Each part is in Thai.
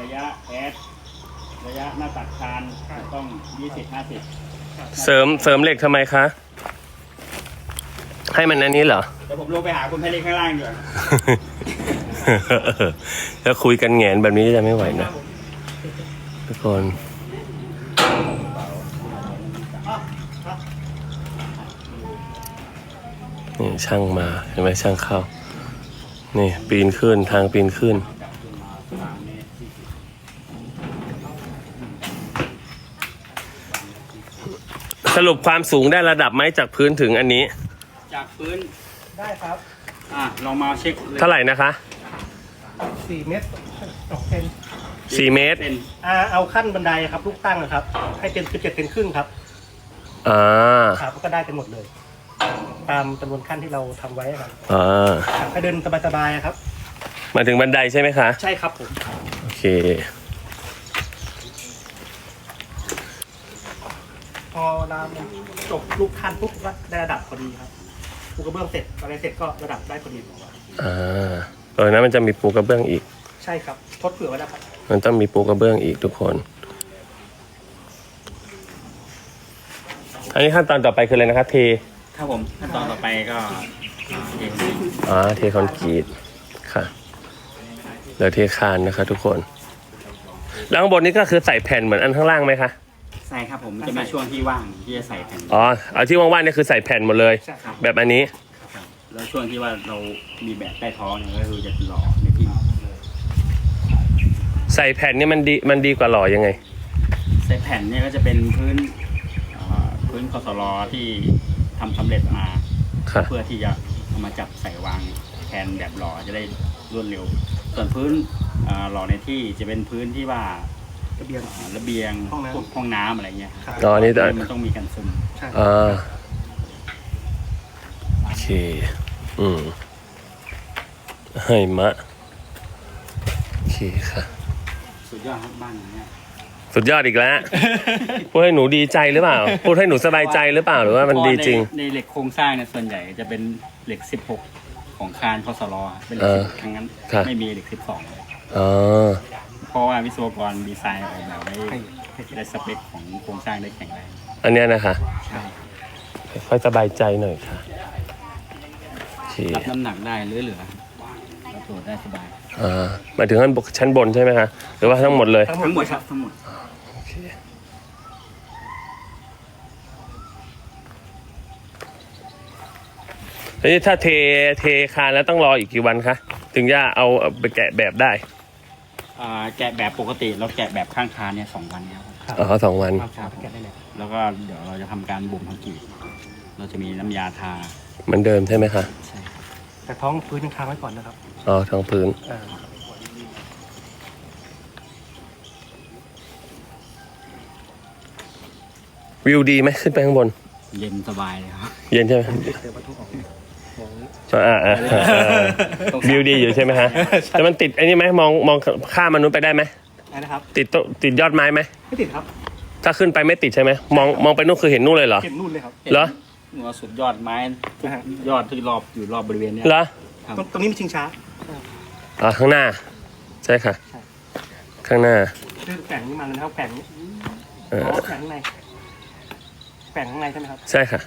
ระยะแอดระยะหน้าตัดคานต้องยี่สิบห้าสิบเสริมเสริมเหล็กทำไมคะ ให้มันอันนี้เหรอ เดี๋ยวผมลงไปหาคุณไพลิกข้างล่างดีกว่าถ้าคุยกันแหงนแบบนี้จะไม่ไหวนะทุกคนนี่ช่างมาเห็นไหมช่างเข้า นี่ปีนขึ้นทางปีนขึ้น สรุปความสูงได้ระดับไหมจากพื้นถึงอันนี้ จากพื้นได้ครับอะลองมาเช็คลยเท่าไหร่นะคะ4เมตรตกเซนสี่เมตรเซนอ่าเอาขั้นบันไดครับลูกตั้งนะครับ ให้เป็น17เซนครึ่งครับอ่าครับก็ได้กันหมดเลย ตามจำนวนขั้นที่เราทำไว้ครับอ่าครับให้เดินสบายๆครับมาถึงบันไดใช่ไหมคะ ใช่ครับผม โอเค พอเราจบลูกขั้นปุ๊บก็ได้ระดับพอดีครับปูกระเบื้องเสร็จอะไรเสร็จก็ระดับได้พอดีอ่าเออนะมันจะมีปูกระเบื้องอีก ใช่ครับทดเผื่อไว้แล้วครับมันต้องมีปูกระเบื้องอีกทุกคน อันนี้ขั้นตอนต่อไปคืออะไรนะครับเทครับผมขั้นตอนต่อไปก็เองอ่าเทคอนกรีตค่ะเดี๋ยวเทคานนะคะ ทุกคน แล้วข้างบนนี้ก็คือใส่แผ่นเหมือนอันข้างล่างไหมคะ ใส่ครับผมจะมีช่วงที่ว่างที่จะใส่แผ่นอ๋อเอาที่ว่างๆเนี่ยคือใส่แผ่นหมดเลย ใช่ครับ แบบอันนี้ครับแล้วช่วงที่ว่าเรามีแบบใต้ท้องเนี่ยก็คือจะหล่อในพิมพ์ใส่แผ่นนี่มันดีมันดีกว่าหล่อยังไง ใส่แผ่นเนี่ยก็จะเป็นพื้นเอ่อพื้นคอสลอที่ทำสำเร็จมา ค่ะ เพื่อที่จะเอามาจับใส่วางแทนแบบหล่อจะได้รวดเร็ว ส่วนพื้นเอ่อหล่อในที่จะเป็นพื้นที่ว่า ระเบียงเอ่อระเบียงห้องน้ำ พวกห้องน้ำอะไรเงี้ยครับอ๋อนี่แต่มันต้องมีกันซึมใช่อ่าโอเค อืม ให้มะ โอเคค่ะ สุดยอดครับบ้านอย่างเงี้ยสุดยอดอีกแล้ว พูดให้หนูดีใจหรือเปล่า พูดให้หนูสบายใจหรือเปล่าหรือว่ามันดีจริง เพาะว่าในในเหล็กโครงสร้างเนี่ยส่วนใหญ่จะเป็นเหล็ก 16 ของคานคอสลอเป็นเหล็กเออ10ทั้งนั้นครับไม่มีเหล็กอ๋อ12 เพราะว่าวิศวกรดีไซน์ออกแบบไว้ให้ได้สเปคของโครงสร้างได้แข็งแรงอันเนี้ยนะคะใช่ค่อยสบายใจหน่อยค่ะโอเครับน้ำหนักได้เหลือเหลือๆรับตัวได้สบายอ่าหมายถึงขั้นบนชั้นบนใช่ไหมคะหรือว่าทั้งหมดเลยทั้งหมทั้ดงหมดครับทั้งหมดโอเคแล้วนี่ถ้าเทเทคานแล้วต้องรออีกกี่วันคะถึงจะเอาไปแกะแบบได้ อ่าแกะแบบปกติเราแกะแบบข้างคานเนี่ยสองวันเนี่ยครับครับอ๋อสองวันครับแกะได้เลยแล้วก็เดี๋ยวเราจะทำการบ่มคอนกรีตเราจะมีน้ำยาทาเหมือนเดิมใช่ไหมคะใช่ครับแต่ท้องพื้นยังค้างไว้ก่อนนะครับอ๋อทางพื้นอ่าวิวดีไหมขึ้นไปข้างบน เย็นสบายเลยครับ เย็นใช่ไหม เดี๋ยววัตถุออกม องนี้อ่าอ่าอ่าอ่าวิวดีอยู่ใช่ไหมฮะแต่มันติดไอ้นี่ไหมมองมองข้ามมนุษย์ไปได้ไหมได้นะครับ ติดต้นติดยอดไม้ไหมไม่ติดครับ ถ้าขึ้นไปไม่ติดใช่ไหมมองมองไปนู่นคือเห็นนู่นเลยเหรอเห็นนู่นเลยครับเหรอหัวสุดยอดไม้ทุกนะฮะยอดที่รอบอยู่รอบบริเวณเนี้ยเหรอครับตรงตรงนี้มีชิงช้าอ่าข้างหน้า ใช่ค่ะใช่ข้างหน้าคือแฝงนี่มาเลยนะครับแฝงนี้เออ๋ออแฝงข้างในแฝงข้างในใช่ไหมครับ ใช่ค่ะ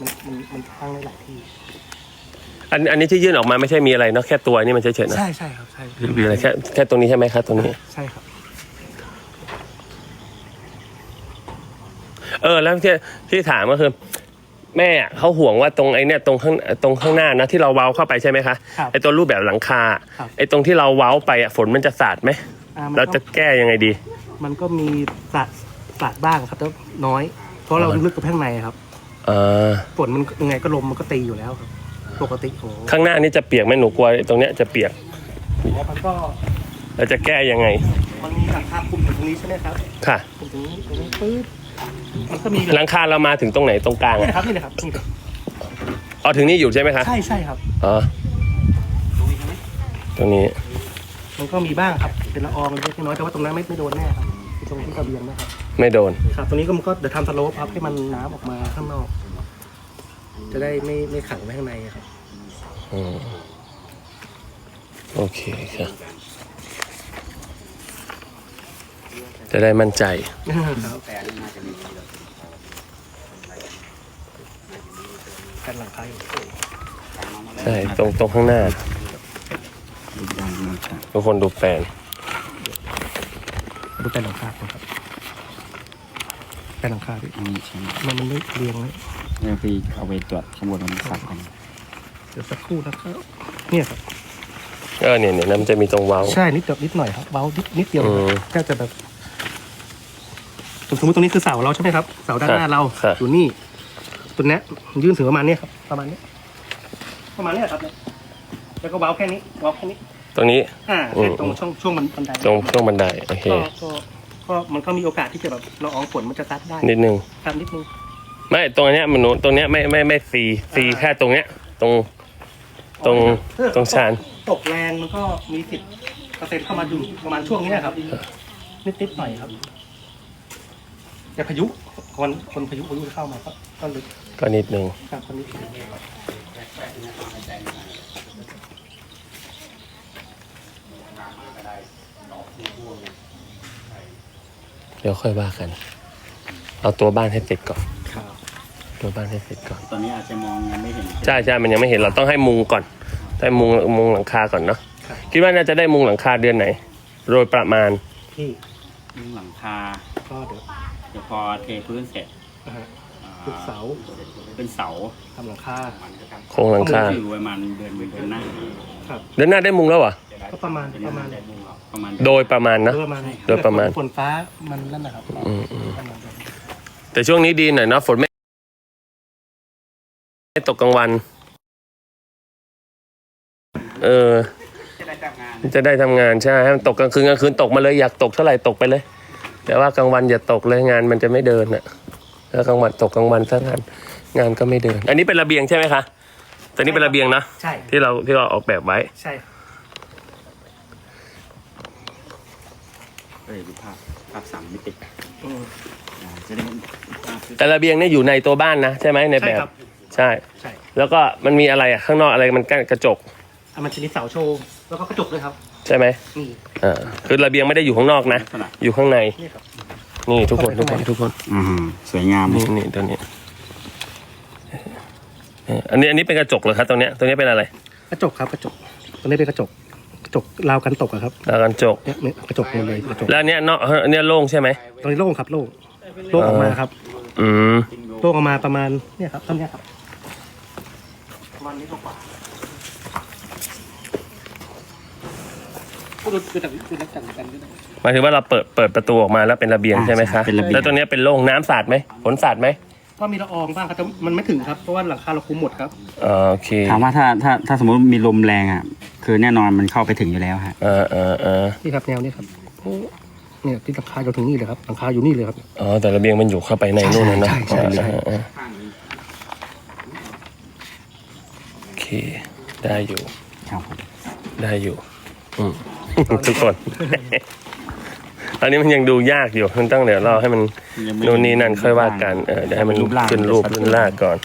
มันมันมันตั้งได้หลายที่ อันอันนี้ที่ยื่นออกมาไม่ใช่มีอะไรเนาะแค่ตัวนี่มันเฉยๆนะใช่ใช่ครับใช่มีอะไรแค่แค่ตรงนี้ใช่ไหมครับตรงนี้ ใช่ครับ เออแล้วที่ที่ถามก็คือ แม่อะเขาห่วงว่าตรงไอ้เนี่ยตรงข้างตรงข้างหน้านะที่เราเว้าเข้าไปใช่ไหมคะครับไอ้ตัวรูปแบบหลังคาครับ ไอ้ตรงที่เราเว้าไปอะฝนมันจะสาดไหมอ่ามันเราก็จะแก้ยังไงดี มันก็มีสาดสาดบ้างครับแต่น้อย เพราะเราอ๋อลึกกับข้างในครับ อ่าฝนมันยังไงก็ลมมันก็ตีอยู่แล้วครับ ปกติของข้างหน้านี่จะเปียกไหมหนูกลัวตรงเนี้ยจะเปียกแล้วมันก็เราจะแก้ยังไง มันมีหลังคาคลุมอยู่ตรงนี้ใช่ไหมครับค่ะคลุมตรงนี้ตรงนี้ปึ๊บมันก็มีหลังคาเรามาถึงตรงไหนตรงกลางนี่อะนะครับนี่นะครับนี่ครับอ๋อถึงนี่อยู่ใช่ไหมคะใช่ใช่ครับ อ๋อตรงนี้ใช่ไหมตรงนี้มันก็มีบ้างครับ เป็นละอองเล็กน้อยแต่ว่าตรงนั้นไม่ไม่โดนแน่ครับที่ตรงที่กระเบียงนะครับ ไม่โดน ครับตรงนี้ก็มันก็เดี๋ยวทำสโลปครับให้มันน้ำออกมาข้างนอก จะได้ไม่ไม่ขังไว้ข้างในครับ อืมโอเคค่ะจะได้มั่นใจ ครับแต่นี่น่าจะมีทีเดียวแผ่นหลังคาอยู่ใช่ ตรงตรงข้างหน้าดูดังมากครับทุกคนดูแปลน ดูแผ่นหลังคาก่อนครับแผ่ นหลังคาพี่อันนี้ใช่ไหมมันมันไม่เรียงเลยเดี๋ยวพี่เอาไปตรวจข้างบนมันสักกันเดี๋ยวสักครู่นะครับเนี่ยครับเออเนี่ยเนี่ยนะมันจะมีตรงเว้า ใช่นิดเดียวนิดหน่อยครับเบานิดนิดเดียวอืมแค่จะแบบสมมติตรงนี้คือเสาเราใช่ไหมครับเสาด้านหน้าเราครับ อยู่นี่ตัวเนี้ยยื่นถึงประมาณเนี้ยครับประมาณเนี้ยประมาณเนี้ยครับเนี่ยแล้วก็เว้าแค่นี้เว้าแค่นี้ตรงนี้ อ่าอืมแค่ตรงช่วงช่วงบันไดตรงช่วงบันไดโอเค ก็ก็ ก็มันก็มีโอกาสที่จะแบบละอองฝนมันจะซัดได้นิดนึงครับนิดนึงไม่ตรงเนี้ยมันหนูตรงเนี้ยไม่ไม่ไม่ซีซีแค่ตรงเนี้ย ตรงตรงเออตรงชานตกแรงมันก็มีสิบเปอร์เซ็นต์เข้ามาอยู่ประมาณช่วงนี้นะครับ นิดนิดๆหน่อยครับแต่พายุคนคนพายุพายุเข้ามาก็ก็ลึกก็นิดนึงครับคนนี้เดี๋ยวค่อยว่ากัน เอาตัวบ้านให้เสร็จก่อน ครับตัวบ้านให้เสร็จก่อน ตอนนี้อาจจะมองยังไม่เห็นใช่ใช่มันยังไม่เห็นเราต้องให้มุงก่อนได้มุงมุงหลังคาก่อนเนาะคิดว่าน่าจะได้มุงหลังคาเดือนไหน โดยประมาณที่หลังคาก็เดี๋ยวเดี๋ยวพอเทพื้นเสร็จนะฮะอ่ปลูกเสาเป็นเสาทำหลังคาโครงหลังคาอยู่ประมาณเดือนเดือนหน้า ครับ เดือนหน้าได้มุงแล้วเหรอ ก็ประมาณประมาณประมาณโดยประมาณนะ โดยประมาณโดยประมาณ ฝนฟ้ามันนั่นนะครับอืมอืมประมาณนั้นแต่ช่วงนี้ดีหน่อยเนาะฝนไม่ไม่ตกกลางวัน เออจะได้จับงานจะได้ทำงานใช่ให้มันตกกลางคืนกลางคืนตกมาเลยอยากตกเท่าไหร่ตกไปเลย แต่ว่ากลางวันอย่าตกเลยงานมันจะไม่เดินอะถ้ากลางวันตกกลางวันซะงานงานก็ไม่เดิน อันนี้เป็นระเบียงใช่ไหมคะแต่นี่เป็นระเบียงนะใช่ ที่เราที่เราออกแบบไว้ ใช่ เอ้ยดูภาพภาพสามมิติอืมอ่าจะได้ภาพแต่ระเบียงเนี่ยอยู่ในตัวบ้านนะ ใช่ไหมในใช่แบบครับ ใช่ ใช่แล้วก็มันมีอะไรอะข้างนอกอะไรมันกั้นกระจกอะมันจะมีเสาโชว์ แล้วก็กระจกด้วยครับ ใช่ไหมนี่ อ่าคือระเบียงไม่ได้อยู่ข้างนอกนะ ลักษณะอยู่ข้างใน นี่ครับ นี่ทุกคนทุกคนทุกคน อืมสวยงามนี่นี่ตัวนี้เอ่ออันนี้อันนี้เป็นกระจกเหรอครับตรงเนี้ยตรงนี้เป็นอะไร กระจกครับกระจกตัวนี้เป็นกระจกกระ จกราวกันตกอะครับแล้วกระจก เนี่ยเนี่ยกระจกหมดเลยกระจกแล้วอันเนี้ยเนาะอันเนี้ยโล่งใช่ไหมตรงนี้โล่งครับโล่งโล่งออกมาครับอืมโล่งออกมาประมาณเนี่ยครับเท่านี้ครับประมาณนี้กว่าดูดูจากดูจากกันก็ได้หมายถึงว่าเราเปิดเปิดประตูออกมาแล้วเป็นระเบียงใช่ไหมคะเป็นระเบียง แล้วตรงเนี้ยเป็นโล่งน้ำสาดไหมฝนสาดไหม ก็มีละอองบ้างครับแต่มันไม่ถึงครับเพราะว่าหลังคาเราคุมหมดครับอ่าโอเคถามว่าถ้าถ้าถ้าสมมติมีลมแรงอะ คือแน่นอนมันเข้าไปถึงอยู่แล้วฮะอ่าอ่าอ่านี่ครับแนวนี้ครับเนี่ยที่หลังคาอยู่ถึงนี่เลยครับหลังคาอยู่นี่เลยครับ อ๋อแต่ระเบียงมันอยู่เข้าไปในนู่นนะเนอะใช่ใช่ใช่อ่าอ่าอ่าโอเค ได้อยู่ ครับผม ได้อยู่ อืม ทุกคน ตอนนี้มันยังดูยากอยู่มันต้องเดี๋ยวรอให้มันยังไม่นู่นนี่นั่นค่อยว่ากันเออเดี๋ยวให้มันรูปร่าง ขึ้นรูปจะชัดเจนขึ้นลากก่อน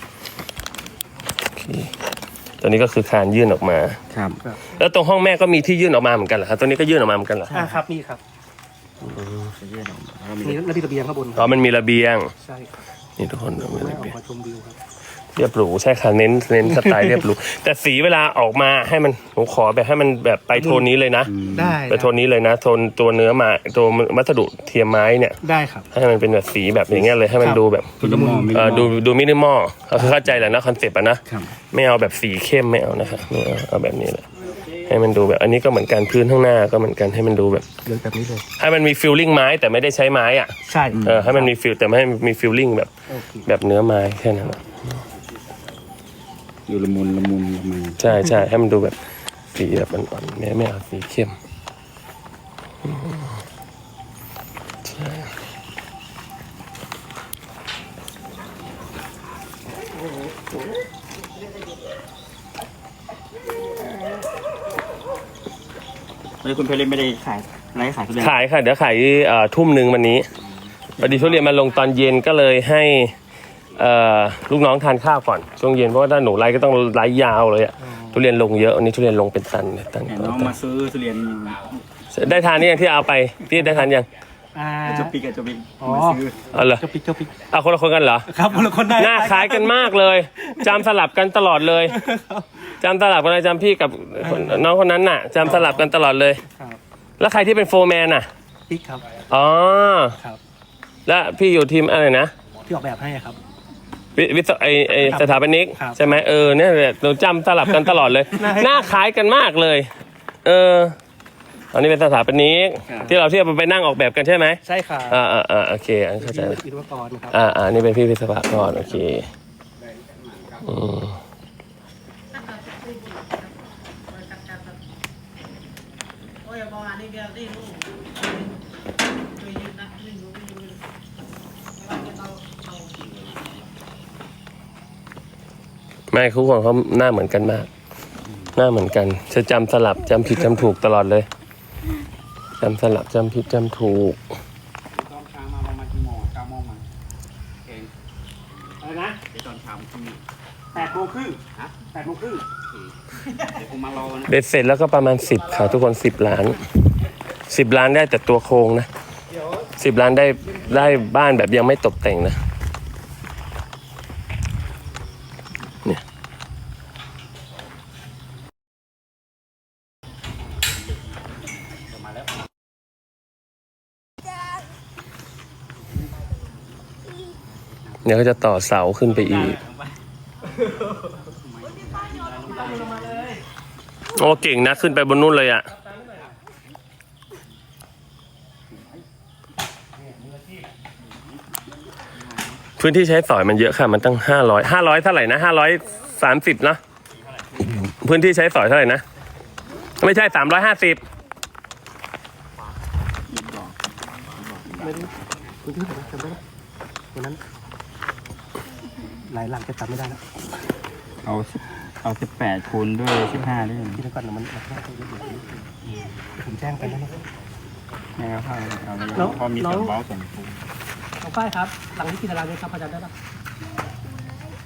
โอเคตัวนี้ก็คือคานยื่นออกมา ครับ แล้วตรงห้องแม่ก็มีที่ยื่นออกมาเหมือนกันเหรอครับตัวนี้ก็ยื่นออกมาเหมือนกันเหรออ่าครับนี่ครับนี่ระเบียงระเบียงข้างบนอ๋อมันมีระเบียงใช่ครับนี่ทุกคนมีไม่ระออเบียกงมาชมวิวครับ เรียบหรูใช่ค่ะเน้นเน้นสไตล์เรียบหรูแต่สีเวลาออกมาให้มันผมขอแบบให้มันแบบไปโทนนี้เลยนะได้ไปโทนนี้เลยนะโทนตัวเนื้อมาตัววัสดุเทียมไม้เนี่ยได้ครับ ให้มันเป็นแบบสีแบบอย่างเงี้ยเลยให้มันครับดูแบบมินิมอลมินิมอลเออดูดูมินิมอลก็คือเข้าใจแหละนะคอนเซปต์อะนะครับไม่เอาแบบสีเข้มไม่เอานะครับไม่เอาเอาแบบนี้เลยให้มันดูแบบอันนี้ก็เหมือนกันพื้นข้างหน้าก็เหมือนกันให้มันดูแบบเลยแบบนี้เลยให้มันมีฟิลลิ่งไม้แต่ไม่ได้ใช้ไม้อะใช่เออให้มันมีฟิลแต่ไม่ให้มีฟิลลิ่งแบบโอเคแบบเนื้อไม้แค่นั้น อะอยู่ละมุนละมุนละมุนใช่ใช่ให้มันดูแบบสีแบบอ่อนๆไม่ไม่เอาสีเข้มอืมใช่วันนี้คุณเพลินไม่ได้ขายไลฟ์ขายทุเรียนขายค่ะ เดี๋ยวขายเอ่อทุ่มหนึ่งวันนี้พอดีทุเรียนมาลงตอนเย็นก็เลยให้เอ่อ ลูกน้องทานข้าวก่อนช่วงเย็นเพราะว่าถ้าหนูไลฟ์ก็ต้องไลฟ์ยาวเลยอะทุเรียนลงเยอะวันนี้ทุเรียนลงเป็นตันเลยตันเห็นต่อน้องตัมานซื้อทุเรียนได้ทานนี่ยังที่เอาไปพี่ได้ทานยังอ่าจะปิกอะจะปิกอ๋อมาซื้อเอาเหรอเจ้าปิ๊กเจ้าปิ๊กเอาคนละคนกันเหรอครับคนละคนได้หน้าคล้ายกันมากเลยจำสลับกันตลอดเลยจำสลับกันเลยจำพี่กับคนน้องคนนั้นน่ะจำสลับกันตลอดเลยครับแล้วใครที่เป็นโฟร์แมนน่ะปิ๊กครับอ๋อครับ แล้วพี่อยู่ทีมอะไรนะที่ออกแบบให้ครับ วิวิศวไอไอครับสถาปนิกครับ ใช่ไหมเออเนี่ยแหละหนูจำสลับกันตลอดเลยหน้าหน้าคล้ายกันมากเลย เอออันนี้เป็นสถาปนิกที่เราเที่ยวไปนั่งออกแบบกันใช่ไหมใช่ครับอ่าอ่าอ่าโอเคอันเข้าใจ วิศวกรครับ อ่าอ่านี่เป็นพี่วิศวกรโอเคอืมโอ้ยประมาณนี้เดียวนี่ลูกเคยยืนนะนี่หนูไม่ยืนไม่ว่าจะเอาเอา ไม่ทุกคนเขาหน้าเหมือนกันมาก หน้าเหมือนกัน จะจำสลับจำผิดจำถูกตลอดเลยจำสลับจำผิดจำถูกตอนเช้ามาประมาณกี่โมงเก้าโมงมาเองอะไรนะเดี๋ยวตอนเช้าพรุ่งนี้แปดโมงครึ่งฮะแปดโมงครึ่งเดี๋ยวผมมารอนะเบ็ดเสร็จแล้วก็ประมาณสิบค่ะทุกคนสิบล้านสิบล้านได้แต่ตัวโครงนะสิบล้านได้ได้บ้านแบบยังไม่ตกแต่งนะ เดี๋ยวก็จะต่อเสาขึ้นไปอีก โอ้เก่งนะขึ้นไปบนนู้นเลยอะพื้นที่ใช้สอยมันเยอะค่ะ มันตั้งห้าร้อยห้าร้อยเท่าไหร่นะห้าร้อยสามสิบนะพื้นที่ใช้สอยเท่าไหร่นะ ไม่ใช่สามร้อยห้าสิบไม่ได้คุณที่ผมจำได้ไหมวันนั้น หลายหลังจะจำไม่ได้แล้วเอาเอาสิบแปดคูณด้วยสิบห้าด้วยที่นั่นก่อนนะมันมันแค่ตัวเดียวผมแจ้งไปแล้วนะแม่ก็เข้าเอาเลยแล้วพอมีแล้ส่ววนเบาส่วนคูณน้องฝ้ายครับ หลังนี้กี่ตารางเมตรครับพอจำได้ปะ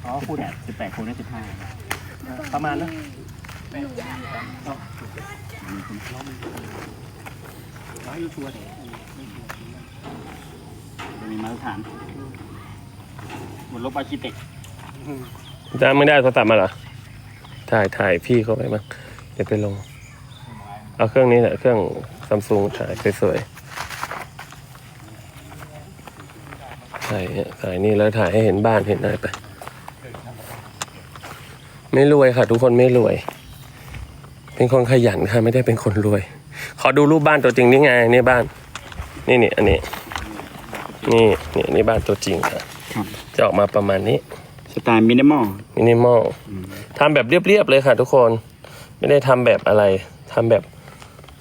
อ๋อสิคุบณแปดสิบแปดคูณด้วยสิบห้าประมาณนะจะมีมาตรฐานบนลบอาร์คิเต็ก จะไม่ได้โทรศัพท์มาเหรอ ถ่ายถ่ายพี่เข้าไปมั้งเดี๋ยวไปลง เอาเครื่องนี้แหละเครื่องซัมซุงถ่ายสวยๆ ถ่ายเนี่ยถ่ายนี่แล้วถ่ายให้เห็นบ้านเห็นอะไรไป ไม่รวยค่ะ ทุกคนไม่รวย เป็นคนขยันค่ะ ไม่ได้เป็นคนรวย ขอดูรูปบ้านตัวจริงนี่ไงนี่บ้าน นี่นี่อันนี้ นี่นี่นี่บ้านตัวจริงค่ะ จะออกมาประมาณนี้ สไตล์มินิมอล มินิมอลทำแบบเรียบๆเลยค่ะทุกคน ไม่ได้ทำแบบอะไรทำแบบ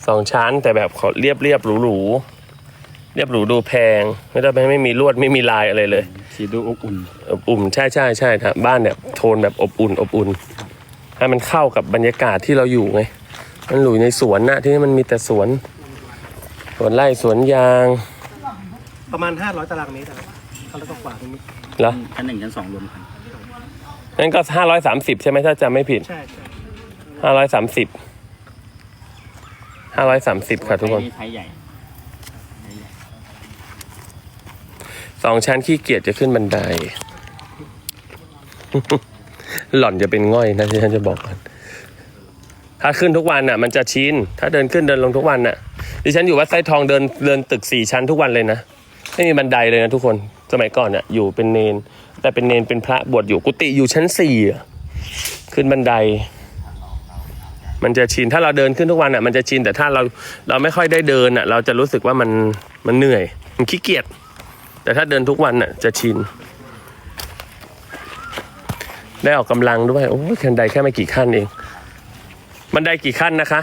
สองชั้นแต่แบบขอเรียบเรียบๆหรูๆเรียบหรูดูแพง ไม่ได้ไม่ไม่มีลวดไม่มีลายอะไรเลยสีดูอบอุ่นอบอุ่นใช่ใช่ใช่ครับบ้านแบบโทนแบบอบอุ่นอบอุ่นให้มันเข้ากับบรรยากาศที่เราอยู่ไง มันอยู่ในสวนนะที่นี่มันมีแต่สวน สวนไร่สวนยางประมาณ 500 ตารางเมตรนะครับเขาแล้วก็กว่าตรงนี้เหรอ ชั้นหนึ่งชั้นสองรวมกัน นั่นก็ห้าร้อยสามสิบใช่ไหมถ้าจำไม่ผิดใช่ใช่ห้าร้อยสามสิบห้าร้อยสามสิบค่ะทุกคนไทยใหญ่สองชั้นขี้เกียจจะขึ้นบันได หล่อนจะเป็นง่อยนะที่ฉันจะบอกก่อนถ้าขึ้นทุกวันน่ะ มันจะชินถ้าเดินขึ้นเดินลงทุกวันน่ะดิฉันอยู่วัดไซทองเดินเดินตึกสี่ชั้นทุกวันเลยนะไม่มีบันไดเลยนะทุกคนสมัยก่อนน่ะอยู่เป็นเนน แต่เป็นเนนเป็นพระบวชอยู่กุฏิอยู่ชั้นสี่ขึ้นบันได มันจะชินถ้าเราเดินขึ้นทุกวันอะ มันจะชินแต่ถ้าเราเราไม่ค่อยได้เดินอะ เราจะรู้สึกว่ามันมันเหนื่อย มันขี้เกียจแต่ถ้าเดินทุกวันน่ะ จะชิน ได้ออกกำลังด้วยโอ้ยบันไดแค่ไม่กี่ขั้นเอง บันไดกี่ขั้นนะคะ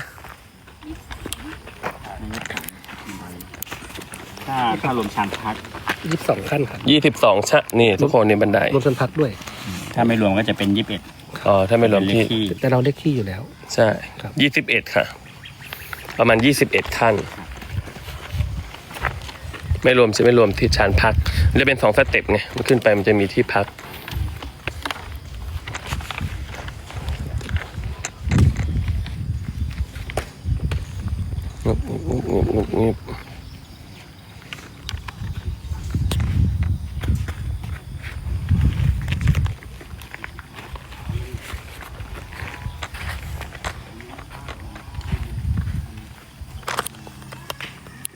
ถ้าถ้ารวมชันพัก 22ขั้นครับยี่สิบสองชั้นนี่ทุกคนในบันไดรวมส่วนพักด้วย ถ้าไม่รวมก็จะเป็นยี่สิบเอ็ดอ๋อถ้าไม่รวมที่ที่แต่เราเลขที่อยู่แล้ว ใช่ครับยี่สิบเอ็ดค่ะ ประมาณยี่สิบเอ็ดขั้น ไม่รวมจะไม่รวมที่ชานพัก มันจะเป็นสองสเต็ปไงมันขึ้นไปมันจะมีที่พักงบงบงบงบงบ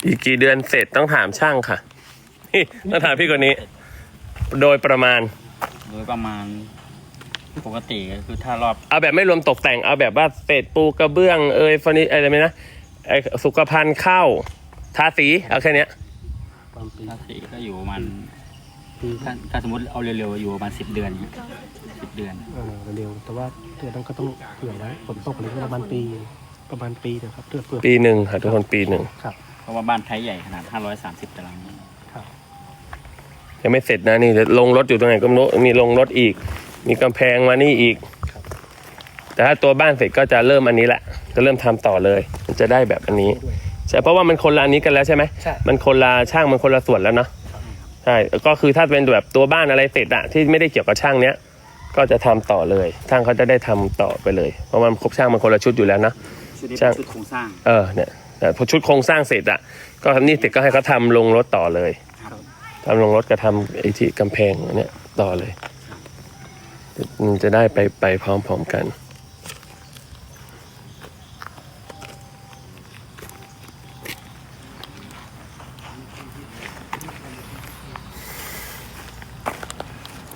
อีกกี่เดือนเสร็จต้องถามช่างค่ะต้องถามพี่คนนี้ โดยประมาณ โดยประมาณ ปกติก็คือถ้ารอบเอาแบบไม่รวมตกแต่งเอาแบบว่าเศษปูกระเบื้องเอยฟอร์นิอะไรไหมนะไอสุขภัณฑ์เข้าทาสีเอาแค่เนี้ยความปีถ้าสีก็อยู่ประมาณปีถ้าถ้าสมมติเอาเร็วๆอยู่ประมาณสิบเดือนสิบเดือนเออเร็วแต่ว่าเดือนนั้นก็ต้องเผื่อไว้ฝนตกอะไรก็ประมาณปีประมาณปีนะครับเพื่อเผื่อปีหนึ่งค่ะทุกคนปีหนึ่งครับ เพราะว่าบ้านไทยใหญ่ขนาด 530ตารางเมตรครับยังไม่เสร็จนะนี่เดี๋ยวลงรถอยู่ตรงไหนก็ไม่รู้มีลงรถอีก มีกำแพงมานี่อีก แต่ถ้าตัวบ้านเสร็จก็จะเริ่มอันนี้แหละ จะเริ่มทำต่อเลย มันจะได้แบบอันนี้ด้วยใช่เพราะว่ามันคนละอันนี้กันแล้วใช่ไหมใช่ มันคนละช่างมันคนละส่วนแล้วเนาะใช่ก็คือถ้าเป็นแบบตัวบ้านอะไรเสร็จอะที่ไม่ได้เกี่ยวกับช่างเนี้ยก็จะทำต่อเลยช่างเขาจะได้ทำต่อไปเลย เพราะมันครบช่างมันคนละชุดอยู่แล้วนะ ชุดนี้ช่าเป็งนชุดโครงสร้าง เออเนี่ย แต่พอชุดโครงสร้างเสร็จอะก็นี่เสร็จก็ให้เขาทำลงรถต่อเลยครับทำลงรถกับทำไอ้ที่กำแพงอันเนี่ยต่อเลยมันจะได้ไปไปพร้อมๆกัน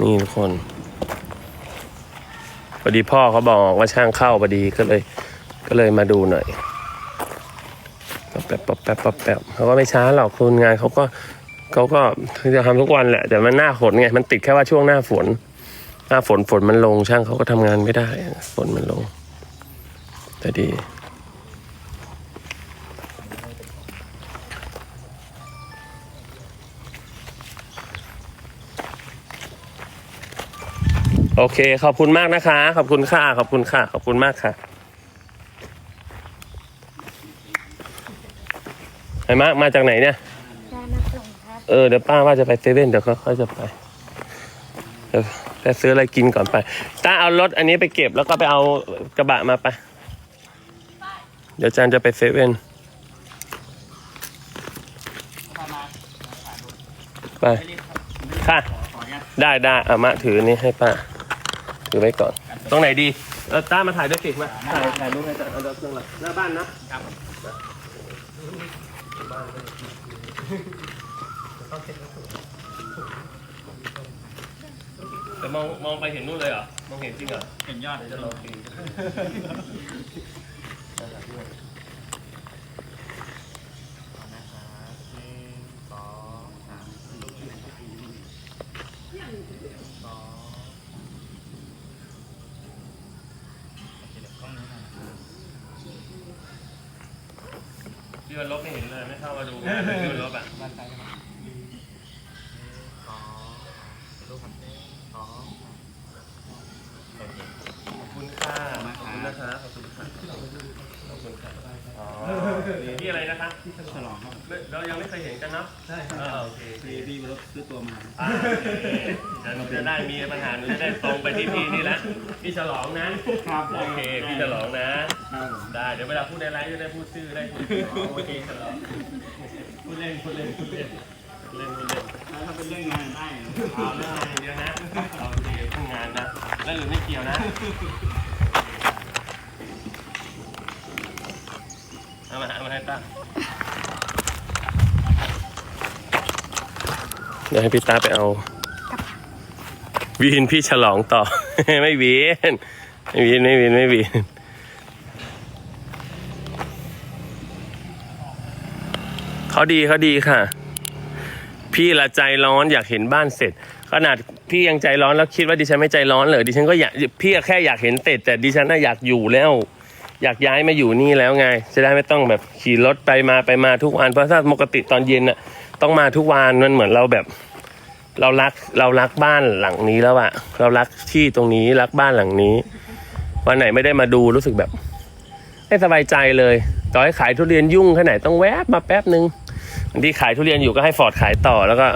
นี่ทุกคนพอดีพ่อเขาบอกว่าช่างเข้าพอดีก็เลย ก็เลยมาดูหน่อยป๊ บแป๊บป๊บแป๊บป๊บแป๊บเขาก็ไม่ช้าหรอกคุณงานเขาก็เขาก็จะทำทุกวันแหละ แต่มันหน้าฝนไงมันติดแค่ว่าช่วงหน้าฝน หน้าฝนฝนมันลงช่างเขาก็ทำงานไม่ได้ ฝนมันลง แต่ดีโอเค ขอบคุณมากนะคะ ขอบคุณค่ะ ขอบคุณค่ะ ขอบคุณมากค่ะ ไอ้มากมาจากไหนเนี่ยได้มาส่งครับเออเดี๋ยวป้าว่าจะไปเซเว่นเดี๋ยวเขาจะไปเดี๋ยวไปซื้ออะไรกินก่อนไปต้าเอารถอันนี้ไปเก็บแล้วก็ไปเอากระบะมาไป เดี๋ยวจานจะไปเซเว่นไป ค่ะขออนุญาตได้ได้เอามาถือนี่ให้ป้า ถือไว้ก่อน ตรงไหนดีเออต้ามาถ่ายด้วยสิมาถ่ายถ่ายรูปให้ต้าเอาตรงหลังหน้าบ้านนะ ครับแต่มองมองไปเห็นนู่นเลยเหรอ มองเห็นจริงเหรอ เห็นยอดจะลงพี่วันลบไม่เห็นเลยไม่เข้ามาดูงานเลยพี่วันลบอะขอบคุณค่ะขอบคุณนะคะขอบคุณค่ะขอบคุณค่ะอ๋อพี่อะไรนะคะ ฉลองครับ ไม่ เรายังไม่เคยเห็นกันเนาะใช่ครับอ่าโอเคพี่พี่รถซื้อตัวมาอ่าโอเคเดี๋ยวหนูจะได้มีปัญหาหนูจะได้ตรงไปที่พี่นี่แหละพี่ฉลองนะ ครับโอเค พี่ฉลองนะ ครับผมได้ เดี๋ยวเวลาพูดในไลฟ์จะได้พูดชื่อได้พูดชื่ออ๋อโอเคฉลองพูดเล่นพูดเล่นพูดเล่นพูดเล่นพูดเล่นถ้าเป็นเรื่องงานได้นะเอาเรื่องงานอย่างเดียวนะโอเคเรื่องงานนะเรื่องอื่นไม่เกี่ยวนะเอามาเอามาให้ตั้ง เดี๋ยวให้พี่ตาไปเอาวีนพี่ฉลองต่อ ไม่วีนไม่วีนไม่วีนไม่วีนเขาดีเขาดีค่ะ พี่ละใจร้อนอยากเห็นบ้านเสร็จ ขนาดพี่ยังใจร้อนแล้วคิดว่าดิฉันไม่ใจร้อนเลยดิฉันก็อยากพี่แค่อยากเห็นเสร็จแต่ดิฉันน่ะอยากอยู่แล้ว อยากย้ายมาอยู่นี่แล้วไง จะได้ไม่ต้องแบบขี่รถไปมาไปมาทุกวันเพราะถ้าปกติตอนเย็นน่ะ ต้องมาทุกวันมันเหมือนเราแบบ เรารักเรารักบ้านหลังนี้แล้วอะเรารักที่ตรงนี้รักบ้านหลังนี้ วันไหนไม่ได้มาดูรู้สึกแบบไม่สบายใจเลย ต่อให้ขายทุเรียนยุ่งแค่ไหนต้องแวบมาแป๊บนึงบางทีขายทุเรียนอยู่ก็ให้ฟอร์ดขายต่อแล้วก็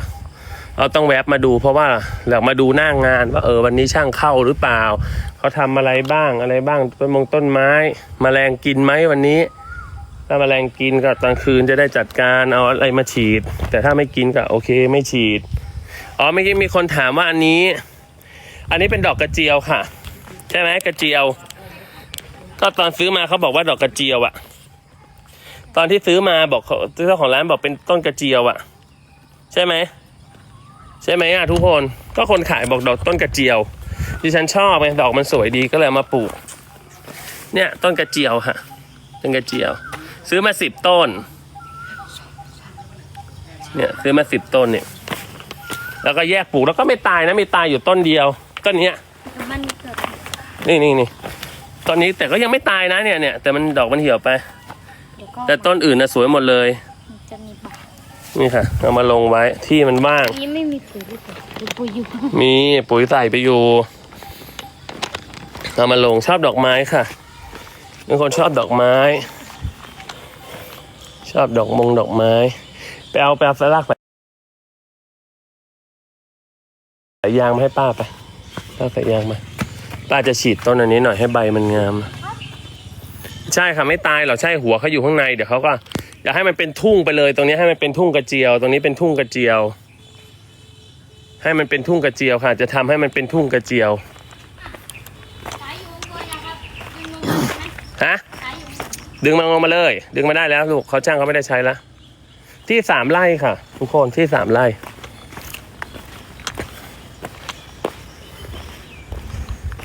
เราต้องแวบมาดูเพราะว่าอยากมาดูหน้างาน ว่าเออวันนี้ช่างเข้าหรือเปล่าเขาทำอะไรบ้างอะไรบ้างต้นมงต้นไม้มแมลงกินไหมวันนี้ ถ้าแมลงกินก็ตอนคืนจะได้จัดการเอาอะไรมาฉีด แต่ถ้าไม่กินก็โอเคไม่ฉีดอ๋อเมื่อกี้มีคนถามว่าอันนี้ อันนี้เป็นดอกกระเจียวค่ะ ใช่ไหมกระเจียว ก็ตอนซื้อมาเขาบอกว่าดอกกระเจียวอะตอนที่ซื้อมาบอกเขาเจ้าของร้านบอกเป็นต้นกระเจียวอะใช่ไหมใช่ไหมอะทุกคนก็คนขายบอกดอกต้นกระเจียวดิฉันชอบไงดอกมันสวยดีก็เลยมาปลูก เนี่ยต้นกระเจียวฮะต้นกระเจียว ซื้อมาสิบต้น เนี่ยซื้อมาสิบต้นเนี่ย แล้วก็แยกปลูกแล้วก็ไม่ตายนะไม่ตายอยู่ต้นเดียวต้นเนี้ยมันเกิดนี่นี่นี่ตอนนี้แต่ก็ยังไม่ตายนะเนี่ยเนี่ยแต่มันดอกมันเหี่ยวไป เดี๋ยวก็แต่ต้นอื่นนะสวยหมดเลย จะมีบานี่ค่ะ เอามาลงไว้ที่มันว่างนี้ไม่มีปุ๋ยหรือเปล่าหรือปุ๋ยอยู่มีปุ๋ยใส่ไปอยู่เอามาลงชอบดอกไม้ค่ะเป็นคนชอบดอกไม้ ชอบดอกมงดอกไม้ ไปเอาไปเอาสลักไปสายยางมาให้ป้าไปป้าสายยางมา ป้าจะฉีดต้นอันนี้หน่อยให้ใบมันงาม ใช่ค่ะไม่ตายหรอกใช่หัวเขาอยู่ข้างในเดี๋ยวเขาก็อยากให้มันเป็นทุ่งไปเลย ตรงนี้ให้มันเป็นทุ่งกระเจียว ตรงนี้เป็นทุ่งกระเจียว ให้มันเป็นทุ่งกระเจียวค่ะ จะทำให้มันเป็นทุ่งกระเจียวสายอยู่ตัวนะครับ ดึงลงมาไหมฮะสายอยู่ดึงมันลงมาเลย ดึงมาได้แล้วลูกเขาจ้างเขาไม่ได้ใช้ละที่สามไร่ค่ะ ทุกคนที่สามไร่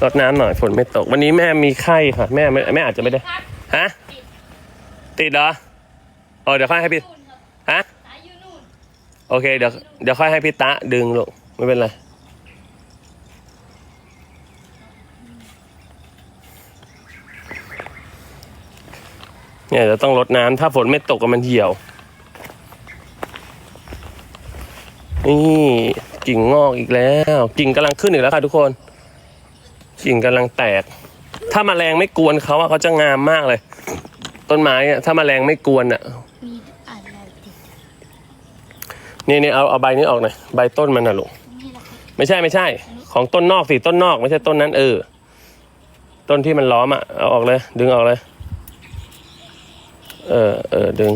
รดน้ำหน่อยฝนไม่ตก วันนี้แม่มีไข้ค่ะ แม่ไม่แม่อาจจะไม่ได้ครับฮะติดเหรอเออเดี๋ยวค่อยให้พี่นู่นครับฮะสายอยู่นู่นโอเคเดี๋ยวเดี๋ยวค่อยให้พี่ตะดึงลูกไม่เป็นไร เนี่ยจะต้องลดน้ำถ้าฝนไม่ตกก็มันเหี่ยว นี่กิ่งงอกอีกแล้ว กิ่งกำลังขึ้นอีกแล้วค่ะทุกคน กิ่งกำลังแตก ถ้าแมลงไม่กวนเขาอะเขาจะงามมากเลย ต้นไม้อะถ้าแมลงไม่กวนอะมีอะไรติดนี่นี่เอาเอาใบนี้ออกหน่อยใบต้นมันน่ะลูกนี่แหละครับไม่ใช่ไม่ใช่ ของต้นนอกสิต้นนอก ไม่ใช่ต้นนั้นเออต้นที่มันล้อมอะเอาออกเลย ดึงออกเลย เออเออดึง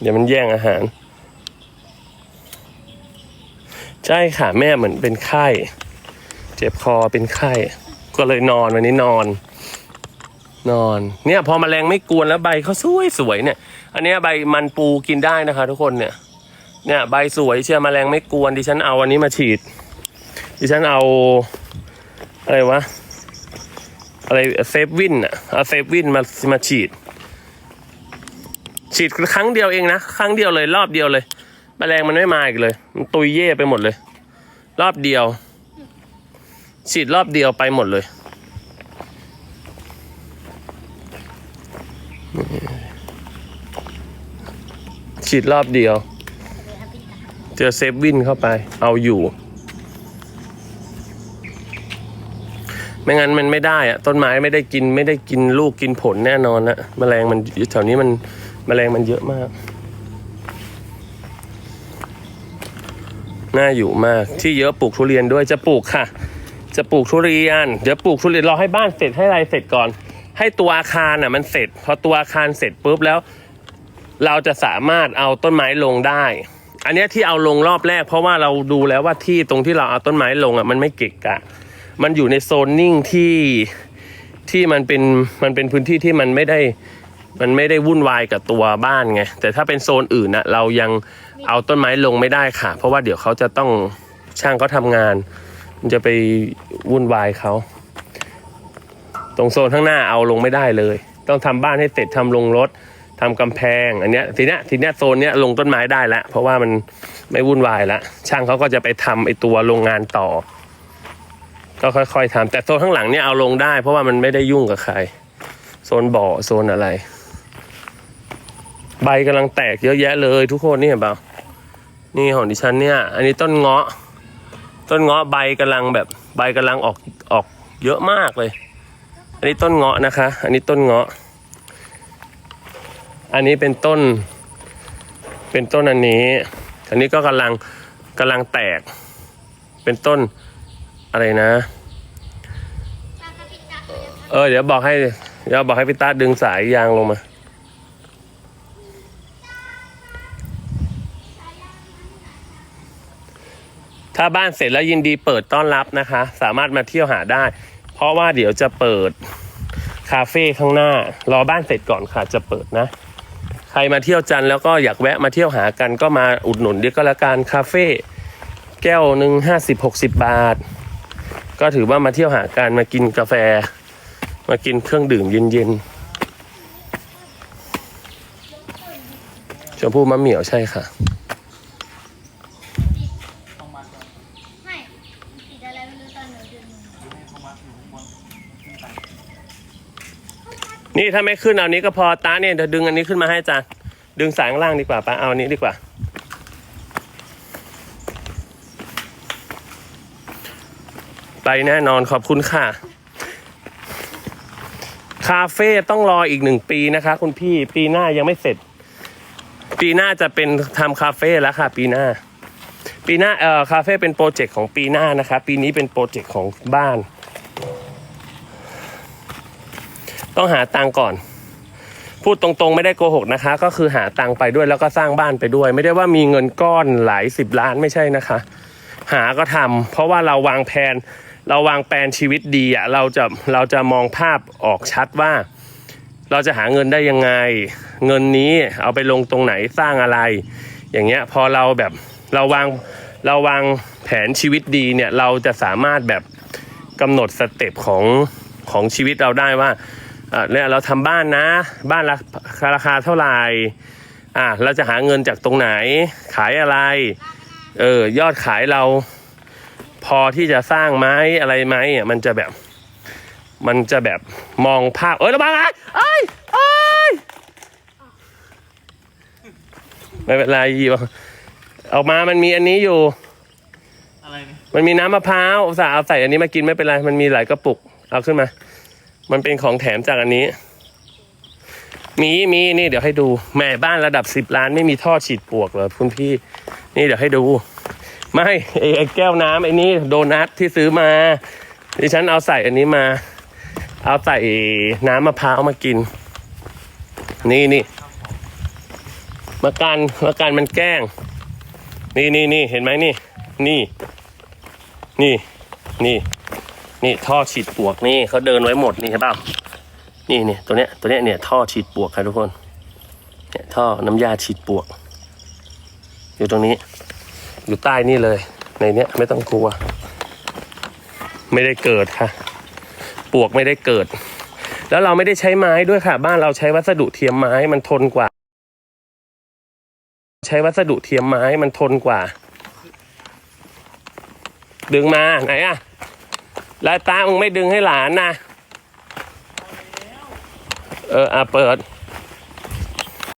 เดี๋ยวมันแย่งอาหาร ใช่ค่ะแม่เหมือนเป็นไข้ เจ็บคอเป็นไข้ ก็เลยนอนวันนี้นอน นอน เนี่ยพอมแมลงไม่กวนแล้วใบเขาสวยสวยเนี่ย อันนี้ใบมันปูกินได้นะคะ ทุกคนเนี่ย เนี่ยใบสวยเชียร์แมลงไม่กวนดิฉันเอาอันนี้มาฉีด ดิฉันเอาอะไรวะอะไรเซฟวินอะเอาเซฟวินมามาฉีด ฉีดครั้งเดียวเองนะ ครั้งเดียวเลย รอบเดียวเลยแมลงมันไม่มาอีกเลย มันตุยเย่ไปหมดเลย รอบเดียว ฉีดรอบเดียวไปหมดเลย ฉีดรอบเดียว เจอเซฟวินเข้าไป เอาอยู่ ไม่งั้นมันไม่ได้อะต้นไม้ไม่ได้กินไม่ได้กินลูกกินผลแน่นอนนะแมลงมันแถวนี้มัน แมลงมันเยอะมาก น่าอยู่มาก ที่เยอะปลูกทุเรียนด้วยจะปลูกค่ะ จะปลูกทุเรียน เดี๋ยวปลูกทุเรียนรอให้บ้านเสร็จให้อะไรเสร็จก่อน ให้ตัวอาคารน่ะมันเสร็จ พอตัวอาคารเสร็จปุ๊บแล้ว เราจะสามารถเอาต้นไม้ลงได้ อันนี้ที่เอาลงรอบแรก เพราะว่าเราดูแล้วว่าที่ตรงที่เราเอาต้นไม้ลงอะมันไม่เกะกะ มันอยู่ในโซนนิ่งที่ที่มันเป็นมันเป็นพื้นที่ที่มันไม่ได้ มันไม่ได้วุ่นวายกับตัวบ้านไง แต่ถ้าเป็นโซนอื่นนะเรายังเอาต้นไม้ลงไม่ได้ค่ะ เพราะว่าเดี๋ยวเขาจะต้องช่างเขาทำงาน มันจะไปวุ่นวายเขาตรงโซนข้างหน้าเอาลงไม่ได้เลย ต้องทำบ้านให้เสร็จทำลงรถทำกำแพง อันเนี้ยทีเนี้ยทีเนี้ยโซนเนี้ยลงต้นไม้ได้แล้วเพราะว่ามันไม่วุ่นวายละช่างเขาก็จะไปทำไอตัวโรงงานต่อ ก็ค่อยๆทำแต่โซนข้างหลังเนี่ยเอาลงได้ เพราะว่ามันไม่ได้ยุ่งกับใคร โซนบ่อโซนอะไร ใบกำลังแตกเยอะแยะเลยทุกคนนี่เห็นเปล่านี่ของดิฉันเนี่ย อันนี้ต้นเงาะ ต้นเงาะใบกำลังแบบใบกำลังออกออกเยอะมากเลย อันนี้ต้นเงาะนะคะ อันนี้ต้นเงาะ อันนี้เป็นต้น เป็นต้นอันนี้ อันนี้ก็กำลังกำลังแตก เป็นต้นอะไรนะ เออเดี๋ยวบอกให้ เดี๋ยวบอกให้พี่ตาดึงสายยางลงมา ถ้าบ้านเสร็จแล้วยินดีเปิดต้อนรับนะคะ สามารถมาเที่ยวหาได้ เพราะว่าเดี๋ยวจะเปิดคาเฟ่ข้างหน้า รอบ้านเสร็จก่อนค่ะจะเปิดนะ ใครมาเที่ยวจันแล้วก็อยากแวะมาเที่ยวหากันก็มาอุดหนุนดีก็แล้วกันคาเฟ่แก้วหนึ่งห้าสิบหกสิบบาท ก็ถือว่ามาเที่ยวหากันมากินกาแฟ มากินเครื่องดื่มเย็นๆชมพู่มะเหมี่ยวใช่ค่ะ ไม่ติดอะไรไม่รู้ตอนหนูดึง นี่ถ้าไม่ขึ้นเอานี้ก็พอตาเนี่ยเดี๋ยวดึงอันนี้ขึ้นมาให้อาจารย์ดึงสายข้างล่างดีกว่าป้าเอาอันนี้ดีกว่า ไปแน่นอนขอบคุณค่ะ คาเฟ่ต้องรออีกหนึ่งปีนะคะ คุณพี่ปีหน้ายังไม่เสร็จ ปีหน้าจะเป็นทำคาเฟ่แล้วค่ะ ปีหน้า ปีหน้าเอ่อคาเฟ่เป็นโปรเจกต์ของปีหน้านะคะ ปีนี้เป็นโปรเจกต์ของบ้าน ต้องหาตังก่อน พูดตรงๆไม่ได้โกหกนะคะ ก็คือหาตังไปด้วยแล้วก็สร้างบ้านไปด้วย ไม่ได้ว่ามีเงินก้อนหลายสิบล้านไม่ใช่นะคะ หาก็ทำเพราะว่าเราวางแผนเราวางแผนชีวิตดีอะเราจะเราจะมองภาพออกชัดว่า เราจะหาเงินได้ยังไง เงินนี้เอาไปลงตรงไหนสร้างอะไร อย่างเงี้ยพอเราแบบเราวางเราวางแผนชีวิตดีเนี่ยเราจะสามารถแบบกำหนดสเต็ปของของชีวิตเราได้ว่า เนี่ยเราทำบ้านนะ บ้านราราคาเท่าไหร่อะเราจะหาเงินจากตรงไหน ขายอะไร เออยอดขายเรา พอที่จะสร้างไหมอะไรไหมอะมันจะแบบ มันจะแบบมองภาพ เอ้ยระวังนะเอ้ยเอ้ยไม่เป็นไรหยิบออกมามันมีอันนี้อยู่อะไรเนี่ยมันมีน้ำมะพร้าวอุตส่าห์เอาใส่อันนี้มากินไม่เป็นไร มันมีหลายกระปุก เอาขึ้นมา มันเป็นของแถมจากอันนี้ มีมีนี่เดี๋ยวให้ดูแหม่บ้านระดับสิบล้านไม่มีท่อฉีดปลวกเหรอคุณพี่ นี่เดี๋ยวให้ดู ไม่ไอ้แก้วน้ำไอ้นี่โดนัทที่ซื้อมาดิฉันเอาใส่อันนี้มา เอาใส่น้ำมะพร้าวมากิน นี่นี่มะกันมะกันมันแกล้ง นี่นี่นี่เห็นไหมนี่ นี่ นี่ นี่ นี่ท่อฉีดปวกนี่เขาเดินไว้หมดนี่เห็นเปล่านี่นี่ตัวเนี้ยตัวเนี้ยเนี่ยท่อฉีดปวกครับทุกคนเนี่ยท่อน้ำยาฉีดปวก อยู่ตรงนี้ อยู่ใต้นี่เลย ในเนี้ยไม่ต้องกลัว ไม่ได้เกิดค่ะ ปวกไม่ได้เกิด แล้วเราไม่ได้ใช้ไม้ด้วยค่ะ บ้านเราใช้วัสดุเทียมไม้มันทนกว่า ใช้วัสดุเทียมไม้มันทนกว่า ดึงมาไหนอะ แล้วตามึงไม่ดึงให้หลานนะ เอออะเปิด